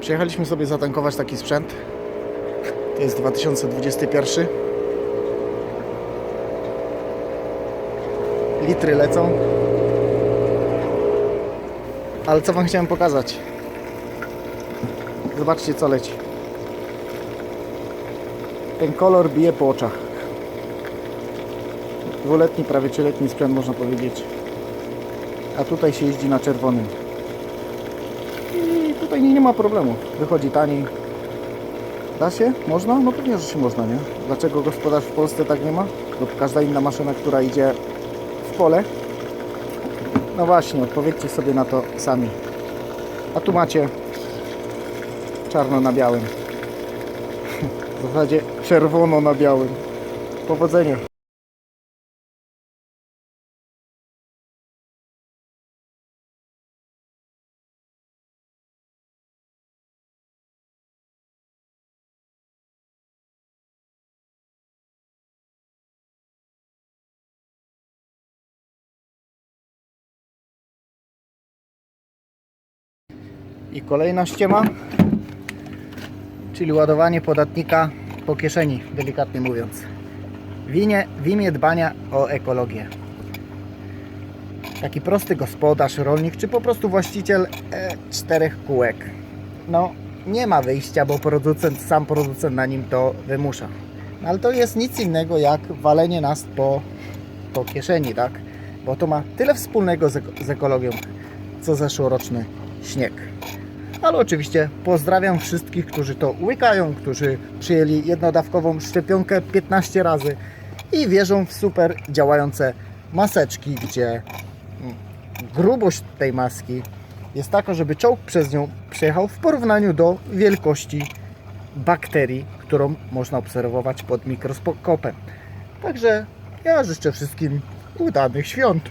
Przyjechaliśmy sobie zatankować taki sprzęt. To jest 2021. Litry lecą. Ale co Wam chciałem pokazać? Zobaczcie co leci. Ten kolor bije po oczach. Dwuletni, prawie trzyletni sprzęt można powiedzieć. A tutaj się jeździ na czerwonym. Tutaj nie, nie ma problemu. Wychodzi taniej. Da się? Można? No pewnie, że się można, nie? Dlaczego gospodarz w Polsce tak nie ma? Lub każda inna maszyna, która idzie w pole? No właśnie, odpowiedzcie sobie na to sami. A tu macie czarno na białym. W zasadzie czerwono na białym. Powodzenia. I kolejna ściema, czyli ładowanie podatnika po kieszeni, delikatnie mówiąc. W imię, w imię dbania o ekologię. Taki prosty gospodarz, rolnik, czy po prostu właściciel e, czterech kółek. No, nie ma wyjścia, bo producent, sam producent na nim to wymusza. No, ale to jest nic innego jak walenie nas po, po kieszeni, tak? Bo to ma tyle wspólnego z, z ekologią, co zeszłoroczny śnieg. Ale oczywiście pozdrawiam wszystkich, którzy to łykają, którzy przyjęli jednodawkową szczepionkę 15 razy i wierzą w super działające maseczki, gdzie mm, grubość tej maski jest taka, żeby czołg przez nią przejechał w porównaniu do wielkości bakterii, którą można obserwować pod mikroskopem. Także ja życzę wszystkim udanych świąt.